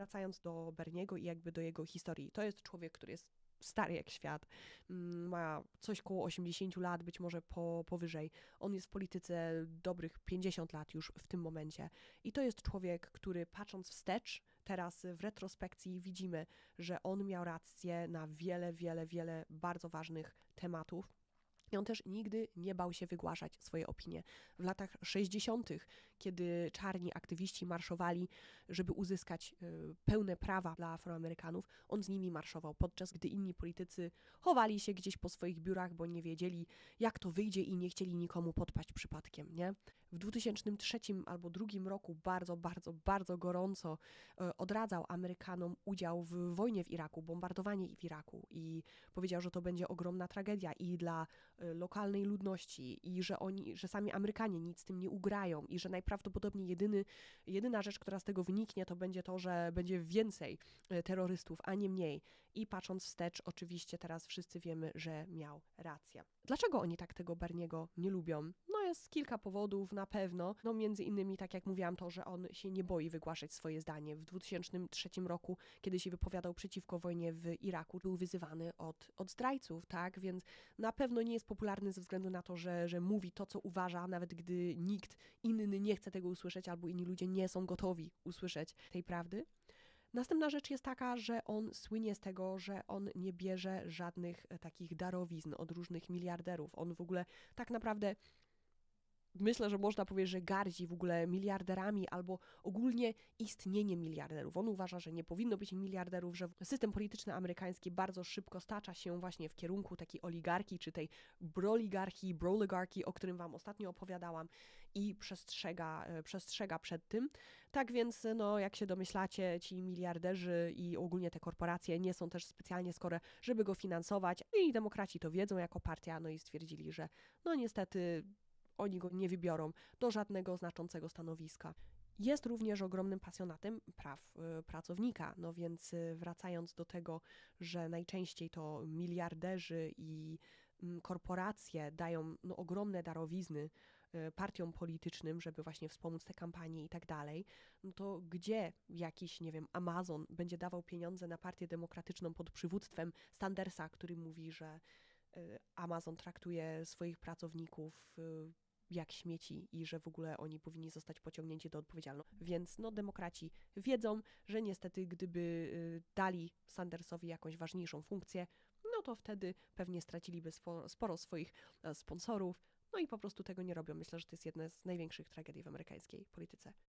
Wracając do Berniego i jakby do jego historii, to jest człowiek, który jest stary jak świat, mm, ma coś koło 80 lat, być może po, powyżej. On jest w polityce dobrych 50 lat już w tym momencie. I to jest człowiek, który patrząc wstecz, teraz w retrospekcji widzimy, że on miał rację na wiele, wiele, wiele bardzo ważnych tematów. I on też nigdy nie bał się wygłaszać swoje opinie. W latach 60., kiedy czarni aktywiści marszowali, żeby uzyskać y, pełne prawa dla Afroamerykanów, on z nimi marszował, podczas gdy inni politycy chowali się gdzieś po swoich biurach, bo nie wiedzieli, jak to wyjdzie i nie chcieli nikomu podpaść przypadkiem. Nie? W 2003 albo drugim roku bardzo, bardzo, bardzo gorąco y, odradzał Amerykanom udział w wojnie w Iraku, bombardowanie w Iraku i powiedział, że to będzie ogromna tragedia i dla lokalnej ludności i że oni, że sami Amerykanie nic z tym nie ugrają i że najprawdopodobniej jedyny, jedyna rzecz, która z tego wyniknie, to będzie to, że będzie więcej y, terrorystów, a nie mniej. I patrząc wstecz, oczywiście teraz wszyscy wiemy, że miał rację. Dlaczego oni tak tego Berniego nie lubią? No jest kilka powodów na pewno. No między innymi, tak jak mówiłam, to, że on się nie boi wygłaszać swoje zdanie. W 2003 roku, kiedy się wypowiadał przeciwko wojnie w Iraku, był wyzywany od, od zdrajców, tak? Więc na pewno nie jest popularny ze względu na to, że, że mówi to, co uważa, nawet gdy nikt inny nie chce tego usłyszeć, albo inni ludzie nie są gotowi usłyszeć tej prawdy. Następna rzecz jest taka, że on słynie z tego, że on nie bierze żadnych e, takich darowizn od różnych miliarderów. On w ogóle tak naprawdę myślę, że można powiedzieć, że gardzi w ogóle miliarderami albo ogólnie istnieniem miliarderów. On uważa, że nie powinno być miliarderów, że system polityczny amerykański bardzo szybko stacza się właśnie w kierunku takiej oligarchii, czy tej broligarchii, broligarchii, o którym wam ostatnio opowiadałam i przestrzega, e, przestrzega przed tym. Tak więc, no, jak się domyślacie, ci miliarderzy i ogólnie te korporacje nie są też specjalnie skore, żeby go finansować i demokraci to wiedzą jako partia, no i stwierdzili, że no niestety oni go nie wybiorą do żadnego znaczącego stanowiska. Jest również ogromnym pasjonatem praw y, pracownika, no więc y, wracając do tego, że najczęściej to miliarderzy i mm, korporacje dają no, ogromne darowizny y, partiom politycznym, żeby właśnie wspomóc te kampanie i tak dalej, no to gdzie jakiś, nie wiem, Amazon będzie dawał pieniądze na partię demokratyczną pod przywództwem Standersa, który mówi, że Amazon traktuje swoich pracowników jak śmieci i że w ogóle oni powinni zostać pociągnięci do odpowiedzialności. Więc no, demokraci wiedzą, że niestety gdyby y, dali Sandersowi jakąś ważniejszą funkcję, no to wtedy pewnie straciliby sporo, swoich e, sponsorów, no i po prostu tego nie robią. Myślę, że to jest jedna z największych tragedii w amerykańskiej polityce.